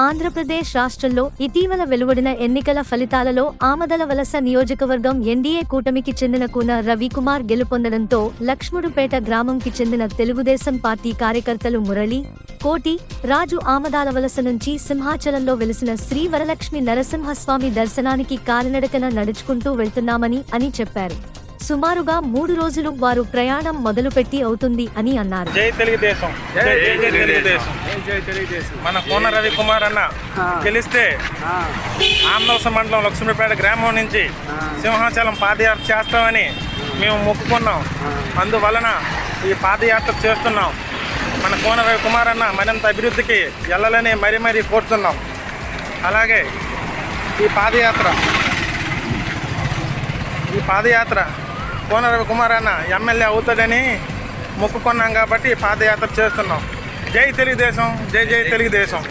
ఆంధ్రప్రదేశ్ రాష్ట్రంలో ఇటీవల వెలువడిన ఎన్నికల ఫలితాలలో ఆమదల వలస నియోజకవర్గం ఎన్డీఏ కూటమికి చెందిన కూన రవికుమార్ గెలుపొందడంతో లక్ష్ముడుపేట గ్రామంకి చెందిన తెలుగుదేశం పార్టీ కార్యకర్తలు మురళి కోటి రాజు ఆమదాల వలస నుంచి సింహాచలంలో వెలిసిన శ్రీ వరలక్ష్మి నరసింహస్వామి దర్శనానికి కాలినడకన నడుచుకుంటూ వెళ్తున్నామని అని చెప్పారు. సుమారుగా మూడు రోజులు వారు ప్రయాణం మొదలుపెట్టి అవుతుంది అని అన్నారు. జై తెలుగుదేశం. మన కోన రవికుమార్ అన్న గెలిస్తే ఆంధ్రవలస మండలం లక్ష్మీపేట గ్రామం నుంచి సింహాచలం పాదయాత్ర చేస్తామని మేము మొక్కుకున్నాం. అందువలన ఈ పాదయాత్ర చేస్తున్నాం. మన కోన రవికుమార్ అన్న మరింత అభివృద్ధికి వెళ్ళాలని మరీ మరీ కోరుతున్నాం. అలాగే ఈ పాదయాత్ర ఈ పాదయాత్ర కోన రవికుమార్ అన్న ఎమ్మెల్యే అవుతాడని మొక్కుకున్నాం కాబట్టి పాదయాత్ర చేస్తున్నాం. జై తెలుగుదేశం జై జై తెలుగుదేశం.